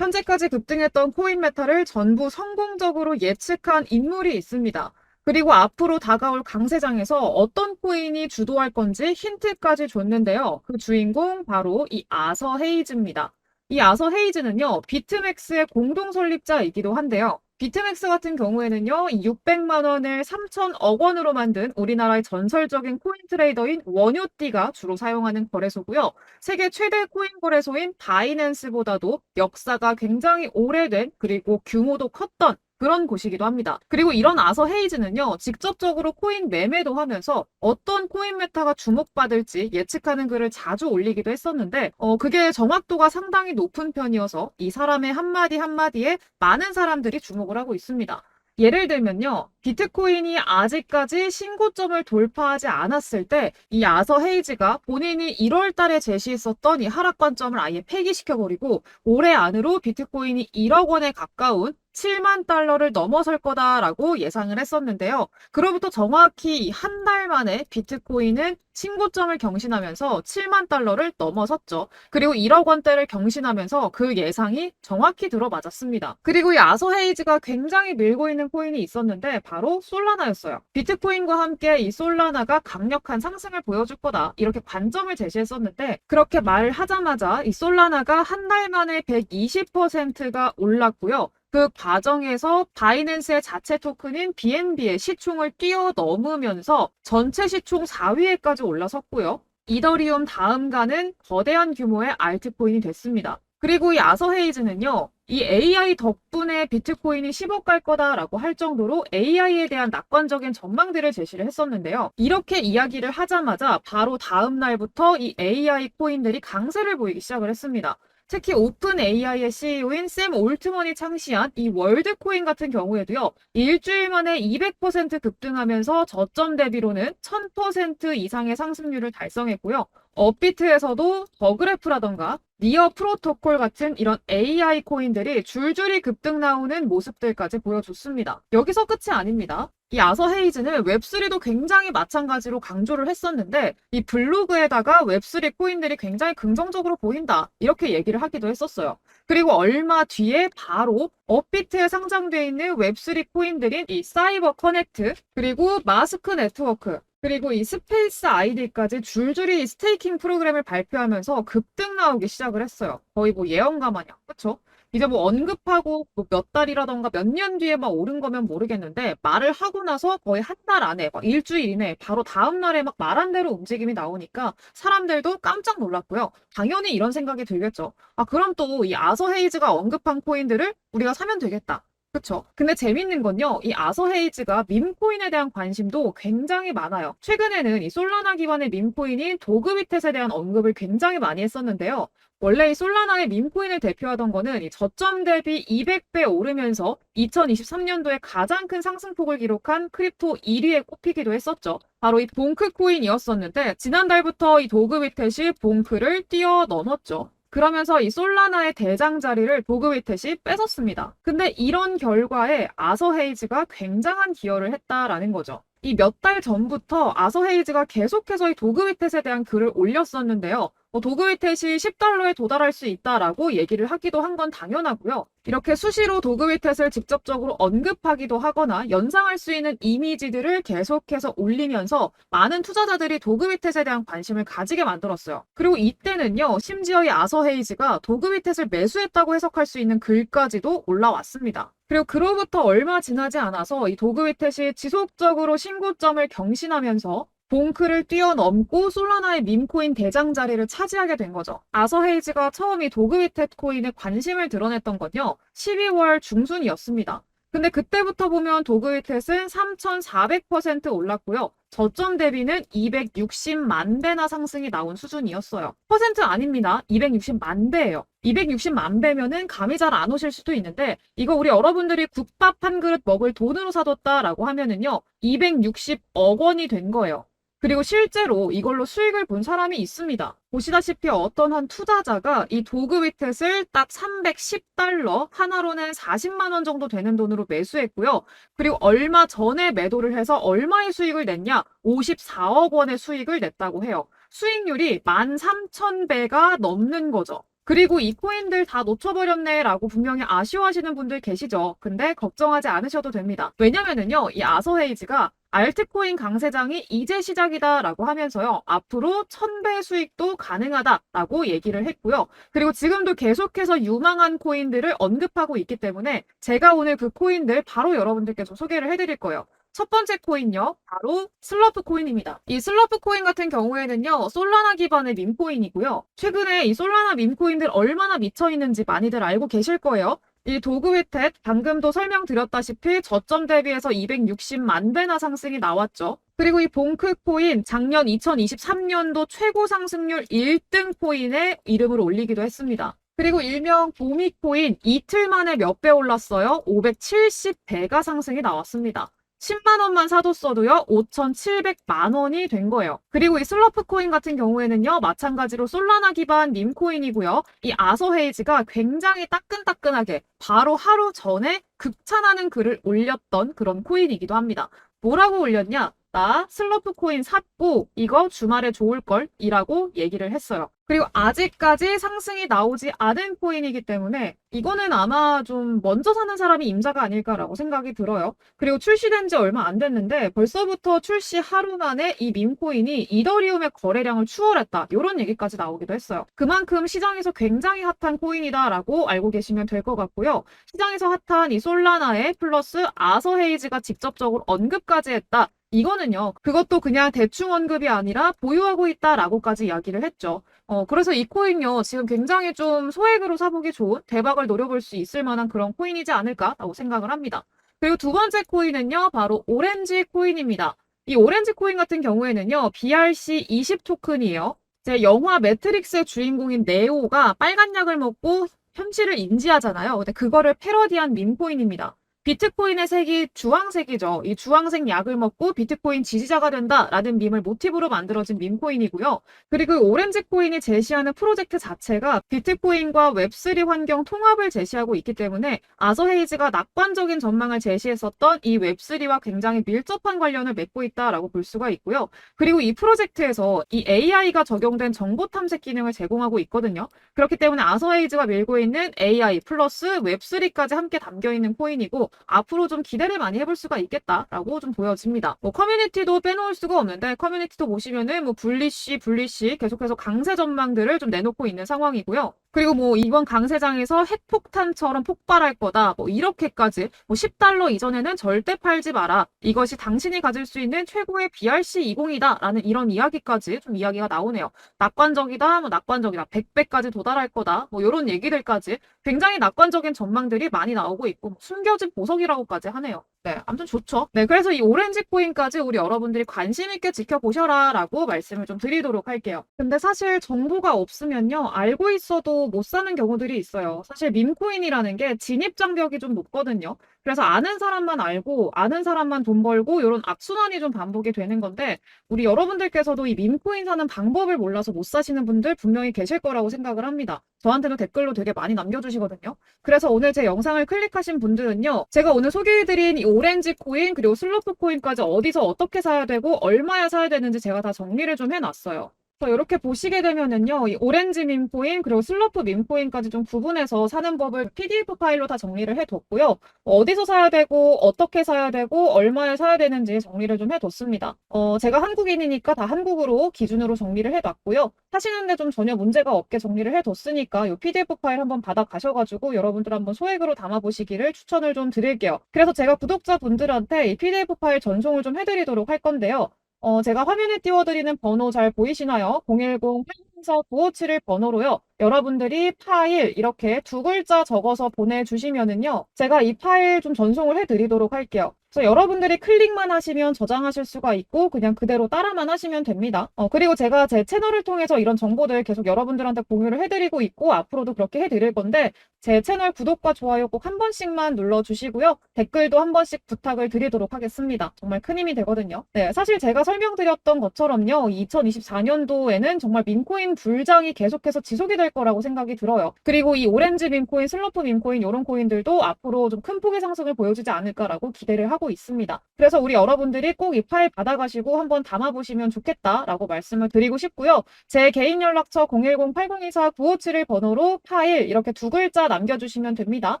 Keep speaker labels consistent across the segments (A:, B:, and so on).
A: 현재까지 급등했던 코인 메타를 전부 성공적으로 예측한 인물이 있습니다. 그리고 앞으로 다가올 강세장에서 어떤 코인이 주도할 건지 힌트까지 줬는데요. 그 주인공 바로 이 아서 헤이즈입니다. 이 아서 헤이즈는요, 비트맥스의 공동 설립자이기도 한데요. 비트맥스 같은 경우에는요, 600만 원을 3천억 원으로 만든 우리나라의 전설적인 코인 트레이더인 원효띠가 주로 사용하는 거래소고요. 세계 최대 코인 거래소인 바이낸스보다도 역사가 굉장히 오래된 그리고 규모도 컸던 그런 곳이기도 합니다. 그리고 이런 아서 헤이즈는요, 직접적으로 코인 매매도 하면서 어떤 코인 메타가 주목받을지 예측하는 글을 자주 올리기도 했었는데, 어, 그게 정확도가 상당히 높은 편이어서 이 사람의 한마디 한마디에 많은 사람들이 주목을 하고 있습니다. 예를 들면요, 비트코인이 아직까지 신고점을 돌파하지 않았을 때, 이 아서 헤이즈가 본인이 1월 달에 제시했었던 이 하락 관점을 아예 폐기시켜버리고, 올해 안으로 비트코인이 1억 원에 가까운 7만 달러를 넘어설 거다라고 예상을 했었는데요. 그로부터 정확히 한 달 만에 비트코인은 신고점을 경신하면서 7만 달러를 넘어섰죠. 그리고 1억 원대를 경신하면서 그 예상이 정확히 들어맞았습니다. 그리고 이 아서 헤이즈가 굉장히 밀고 있는 코인이 있었는데 바로 솔라나였어요. 비트코인과 함께 이 솔라나가 강력한 상승을 보여줄 거다. 이렇게 관점을 제시했었는데 그렇게 말을 하자마자 이 솔라나가 한 달 만에 120%가 올랐고요. 그 과정에서 바이낸스의 자체 토큰인 BNB의 시총을 뛰어넘으면서 전체 시총 4위에까지 올라섰고요. 이더리움 다음가는 거대한 규모의 알트코인이 됐습니다. 그리고 이 아서 헤이즈는요, 이 AI 덕분에 비트코인이 10억 갈 거다라고 할 정도로 AI에 대한 낙관적인 전망들을 제시를 했었는데요. 이렇게 이야기를 하자마자 바로 다음 날부터 이 AI 코인들이 강세를 보이기 시작을 했습니다. 특히 오픈 AI의 CEO인 샘 올트먼이 창시한 이 월드코인 같은 경우에도요, 일주일 만에 200% 급등하면서 저점 대비로는 1000% 이상의 상승률을 달성했고요. 업비트에서도 더그래프라던가 니어 프로토콜 같은 이런 AI 코인들이 줄줄이 급등 나오는 모습들까지 보여줬습니다. 여기서 끝이 아닙니다. 이 아서 헤이즈는 웹3도 굉장히 마찬가지로 강조를 했었는데 이 블로그에다가 웹3 코인들이 굉장히 긍정적으로 보인다 이렇게 얘기를 하기도 했었어요. 그리고 얼마 뒤에 바로 업비트에 상장되어 있는 웹3 코인들인 이 사이버 커넥트 그리고 마스크 네트워크 그리고 이 스페이스 아이디까지 줄줄이 스테이킹 프로그램을 발표하면서 급등 나오기 시작을 했어요. 거의 뭐 예언가 마냥. 그쵸? 이제 뭐 언급하고 뭐몇 달이라던가 몇 년 뒤에 막 오른 거면 모르겠는데 말을 하고 나서 거의 한 달 안에 막 일주일 이내에 바로 다음 날에 막 말한 대로 움직임이 나오니까 사람들도 깜짝 놀랐고요. 당연히 이런 생각이 들겠죠. 아 그럼 또 이 아서 헤이즈가 언급한 코인들을 우리가 사면 되겠다. 그쵸. 근데 재밌는 건요, 이 아서 헤이즈가 밈코인에 대한 관심도 굉장히 많아요. 최근에는 이 솔라나 기반의 밈코인인 도그비텟에 대한 언급을 굉장히 많이 했었는데요. 원래 이 솔라나의 밈코인을 대표하던 거는 이 저점 대비 200배 오르면서 2023년도에 가장 큰 상승폭을 기록한 크립토 1위에 꼽히기도 했었죠. 바로 이 봉크 코인이었었는데 지난달부터 이 도그비텟이 봉크를 뛰어넘었죠. 그러면서 이 솔라나의 대장 자리를 도그위텟이 뺏었습니다. 근데 이런 결과에 아서 헤이즈가 굉장한 기여를 했다라는 거죠. 이 몇 달 전부터 아서 헤이즈가 계속해서 이 도그위텟에 대한 글을 올렸었는데요. 뭐 도그위텟이 10달러에 도달할 수 있다라고 얘기를 하기도 한 건 당연하고요. 이렇게 수시로 도그위텟을 직접적으로 언급하기도 하거나 연상할 수 있는 이미지들을 계속해서 올리면서 많은 투자자들이 도그위텟에 대한 관심을 가지게 만들었어요. 그리고 이때는요, 심지어 이 아서 헤이즈가 도그위텟을 매수했다고 해석할 수 있는 글까지도 올라왔습니다. 그리고 그로부터 얼마 지나지 않아서 이 도그위텟이 지속적으로 신고점을 경신하면서 봉크를 뛰어넘고 솔라나의 밈코인 대장 자리를 차지하게 된 거죠. 아서 헤이즈가 처음 이 도그위텟 코인에 관심을 드러냈던 건요. 12월 중순이었습니다. 근데 그때부터 보면 도그위텟은 3,400% 올랐고요. 저점 대비는 260만 배나 상승이 나온 수준이었어요. 퍼센트 아닙니다. 260만 배예요. 260만 배면은 감이 잘 안 오실 수도 있는데 이거 우리 여러분들이 국밥 한 그릇 먹을 돈으로 사뒀다라고 하면은요. 260억 원이 된 거예요. 그리고 실제로 이걸로 수익을 본 사람이 있습니다. 보시다시피 어떤 한 투자자가 이 도그 위텟을 딱 310달러, 하나로는 40만 원 정도 되는 돈으로 매수했고요. 그리고 얼마 전에 매도를 해서 얼마의 수익을 냈냐? 54억 원의 수익을 냈다고 해요. 수익률이 13,000배가 넘는 거죠. 그리고 이 코인들 다 놓쳐버렸네 라고 분명히 아쉬워하시는 분들 계시죠. 근데 걱정하지 않으셔도 됩니다. 왜냐면은요, 이 아서헤이즈가 알트코인 강세장이 이제 시작이다 라고 하면서요, 앞으로 1000배 수익도 가능하다 라고 얘기를 했고요. 그리고 지금도 계속해서 유망한 코인들을 언급하고 있기 때문에 제가 오늘 그 코인들 바로 여러분들께 좀 소개를 해드릴 거예요. 첫 번째 코인요. 바로 슬러프 코인입니다. 이 슬러프 코인 같은 경우에는요. 솔라나 기반의 밈코인이고요. 최근에 이 솔라나 밈코인들 얼마나 미쳐 있는지 많이들 알고 계실 거예요. 이 도구 혜택 방금도 설명드렸다시피 저점 대비해서 260만 배나 상승이 나왔죠. 그리고 이 봉크 코인 작년 2023년도 최고 상승률 1등 코인의 이름을 올리기도 했습니다. 그리고 일명 보미 코인 이틀 만에 몇 배 올랐어요. 570배가 상승이 나왔습니다. 10만 원만 사뒀어도요, 5,700만 원이 된 거예요. 그리고 이 슬러프 코인 같은 경우에는요, 마찬가지로 솔라나 기반 님 코인이고요. 이 아서 헤이즈가 굉장히 따끈따끈하게 바로 하루 전에 극찬하는 글을 올렸던 그런 코인이기도 합니다. 뭐라고 올렸냐? 나 슬러프 코인 샀고 이거 주말에 좋을 걸? 이라고 얘기를 했어요. 그리고 아직까지 상승이 나오지 않은 코인이기 때문에 이거는 아마 좀 먼저 사는 사람이 임자가 아닐까라고 생각이 들어요. 그리고 출시된 지 얼마 안 됐는데 벌써부터 출시 하루 만에 이 밈코인이 이더리움의 거래량을 추월했다. 이런 얘기까지 나오기도 했어요. 그만큼 시장에서 굉장히 핫한 코인이다라고 알고 계시면 될 것 같고요. 시장에서 핫한 이 솔라나에 플러스 아서 헤이즈가 직접적으로 언급까지 했다. 이거는요, 그것도 그냥 대충 언급이 아니라 보유하고 있다라고까지 이야기를 했죠. 어, 그래서 이 코인요, 지금 굉장히 좀 소액으로 사보기 좋은 대박을 노려볼 수 있을 만한 그런 코인이지 않을까라고 생각을 합니다. 그리고 두 번째 코인은요, 바로 오렌지 코인입니다. 이 오렌지 코인 같은 경우에는요, BRC20 토큰이에요. 제 영화 매트릭스의 주인공인 네오가 빨간 약을 먹고 현실을 인지하잖아요. 근데 그거를 패러디한 밈코인입니다. 비트코인의 색이 주황색이죠. 이 주황색 약을 먹고 비트코인 지지자가 된다라는 밈을 모티브로 만들어진 밈코인이고요. 그리고 오렌지 코인이 제시하는 프로젝트 자체가 비트코인과 웹3 환경 통합을 제시하고 있기 때문에 아서헤이즈가 낙관적인 전망을 제시했었던 이 웹3와 굉장히 밀접한 관련을 맺고 있다라고 볼 수가 있고요. 그리고 이 프로젝트에서 이 AI가 적용된 정보 탐색 기능을 제공하고 있거든요. 그렇기 때문에 아서헤이즈가 밀고 있는 AI 플러스 웹3까지 함께 담겨 있는 코인이고 앞으로 좀 기대를 많이 해볼 수가 있겠다라고 좀 보여집니다. 뭐 커뮤니티도 빼놓을 수가 없는데 커뮤니티도 보시면은 뭐 분리시 분리시 계속해서 강세 전망들을 좀 내놓고 있는 상황이고요. 그리고 뭐 이번 강세장에서 핵폭탄처럼 폭발할 거다. 뭐 이렇게까지 뭐 10달러 이전에는 절대 팔지 마라. 이것이 당신이 가질 수 있는 최고의 BRC20이다. 라는 이런 이야기까지 좀 이야기가 나오네요. 낙관적이다. 뭐 낙관적이다. 100배까지 도달할 거다. 뭐 이런 얘기들까지 굉장히 낙관적인 전망들이 많이 나오고 있고 뭐 숨겨진 보석이라고까지 하네요. 네, 아무튼 좋죠. 네, 그래서 이 오렌지 코인까지 우리 여러분들이 관심 있게 지켜보셔라 라고 말씀을 좀 드리도록 할게요. 근데 사실 정보가 없으면요, 알고 있어도 못 사는 경우들이 있어요. 사실 밈코인이라는 게 진입 장벽이 좀 높거든요. 그래서 아는 사람만 알고, 아는 사람만 돈 벌고, 이런 악순환이 좀 반복이 되는 건데, 우리 여러분들께서도 이 밈코인 사는 방법을 몰라서 못 사시는 분들 분명히 계실 거라고 생각을 합니다. 저한테도 댓글로 되게 많이 남겨주시거든요. 그래서 오늘 제 영상을 클릭하신 분들은요, 제가 오늘 소개해드린 이 오렌지 코인, 그리고 슬로프 코인까지 어디서 어떻게 사야 되고, 얼마야 사야 되는지 제가 다 정리를 좀 해놨어요. 그래서 이렇게 보시게 되면은요, 이 오렌지 밈코인, 그리고 슬로프 밈코인까지 좀 구분해서 사는 법을 PDF 파일로 다 정리를 해뒀고요. 어디서 사야 되고, 어떻게 사야 되고, 얼마에 사야 되는지 정리를 좀 해뒀습니다. 어, 제가 한국인이니까 다 한국으로 기준으로 정리를 해놨고요. 하시는데 좀 전혀 문제가 없게 정리를 해뒀으니까 이 PDF 파일 한번 받아 가셔가지고 여러분들 한번 소액으로 담아보시기를 추천을 좀 드릴게요. 그래서 제가 구독자분들한테 이 PDF 파일 전송을 좀 해드리도록 할 건데요. 어, 제가 화면에 띄워드리는 번호 잘 보이시나요? 010-804-957을 번호로요. 여러분들이 파일 이렇게 두 글자 적어서 보내주시면은요. 제가 이 파일 좀 전송을 해드리도록 할게요. 그래서 여러분들이 클릭만 하시면 저장하실 수가 있고 그냥 그대로 따라만 하시면 됩니다. 어, 그리고 제가 제 채널을 통해서 이런 정보들 계속 여러분들한테 공유를 해드리고 있고 앞으로도 그렇게 해드릴 건데 제 채널 구독과 좋아요 꼭 한 번씩만 눌러주시고요. 댓글도 한 번씩 부탁을 드리도록 하겠습니다. 정말 큰 힘이 되거든요. 네, 사실 제가 설명드렸던 것처럼요. 2024년도에는 정말 민코인 불장이 계속해서 지속이 될 거라고 생각이 들어요. 그리고 이 오렌지 민코인, 슬러프 민코인 이런 코인들도 앞으로 좀 큰 폭의 상승을 보여주지 않을까라고 기대를 하고 하고 있습니다. 그래서 우리 여러분들이 꼭 이 파일 받아가시고 한번 담아보시면 좋겠다라고 말씀을 드리고 싶고요. 제 개인 연락처 010-8024-957을 번호로 파일 이렇게 두 글자 남겨주시면 됩니다.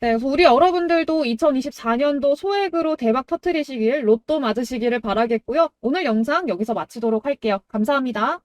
A: 네, 우리 여러분들도 2024년도 소액으로 대박 터트리시길 로또 맞으시기를 바라겠고요. 오늘 영상 여기서 마치도록 할게요. 감사합니다.